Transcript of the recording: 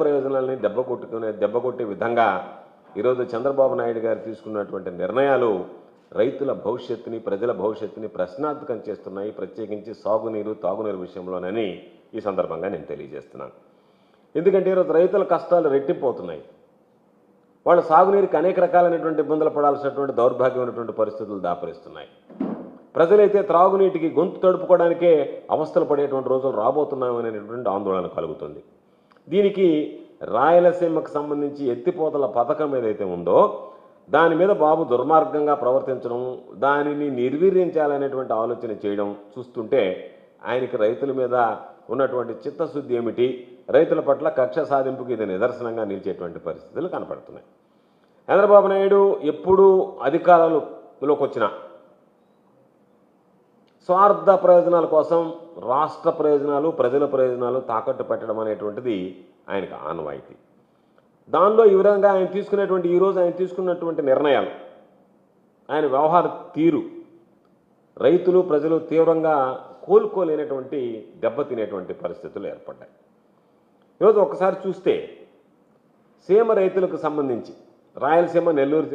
ప్రయోజనాలని దెబ్బ కొట్టుకునే దెబ్బ కొట్టే విధంగా ఈరోజు చంద్రబాబు నాయుడు గారు తీసుకున్నటువంటి నిర్ణయాలు రైతుల భవిష్యత్తుని ప్రజల భవిష్యత్తుని ప్రశ్నార్థకం చేస్తున్నాయి. ప్రత్యేకించి సాగునీరు తాగునీరు విషయంలోనని ఈ సందర్భంగా నేను తెలియజేస్తున్నాను. ఎందుకంటే ఈరోజు రైతుల కష్టాలు రెట్టిపోతున్నాయి. వాళ్ళు సాగునీరుకి అనేక రకాలైనటువంటి ఇబ్బందులు పడాల్సినటువంటి దౌర్భాగ్యమైనటువంటి పరిస్థితులు దాపరిస్తున్నాయి. ప్రజలైతే త్రాగునీటికి గొంతు తడుపుకోవడానికే అవస్థలు పడేటువంటి రోజులు రాబోతున్నాయనేటువంటి ఆందోళన కలుగుతుంది. దీనికి రాయలసీమకు సంబంధించి ఎత్తిపోతల పథకం ఏదైతే ఉందో దాని మీద బాబు దుర్మార్గంగా ప్రవర్తించడం దానిని నిర్వీర్యించాలనేటువంటి ఆలోచన చేయడం చూస్తుంటే ఆయనకి రైతుల మీద ఉన్నటువంటి చిత్తశుద్ధి ఏమిటి? రైతుల పట్ల కక్ష సాధింపుకి ఇది నిదర్శనంగా నిలిచేటువంటి పరిస్థితులు కనపడుతున్నాయి. చంద్రబాబు నాయుడు ఎప్పుడు అధికారంలోకి వచ్చినా స్వార్థ ప్రయోజనాల కోసం రాష్ట్ర ప్రయోజనాలు ప్రజల ప్రయోజనాలు తాకట్టు పెట్టడం అనేటువంటిది ఆయనకు ఆనవాయితీ. దానిలో ఈ విధంగా ఆయన తీసుకునేటువంటి ఈరోజు ఆయన తీసుకున్నటువంటి నిర్ణయాలు ఆయన వ్యవహార తీరు రైతులు ప్రజలు తీవ్రంగా కోలుకోలేనటువంటి దెబ్బతినేటువంటి పరిస్థితులు ఏర్పడ్డాయి. ఈరోజు ఒకసారి చూస్తే సీమ రైతులకు సంబంధించి రాయలసీమ నెల్లూరు జిల్లా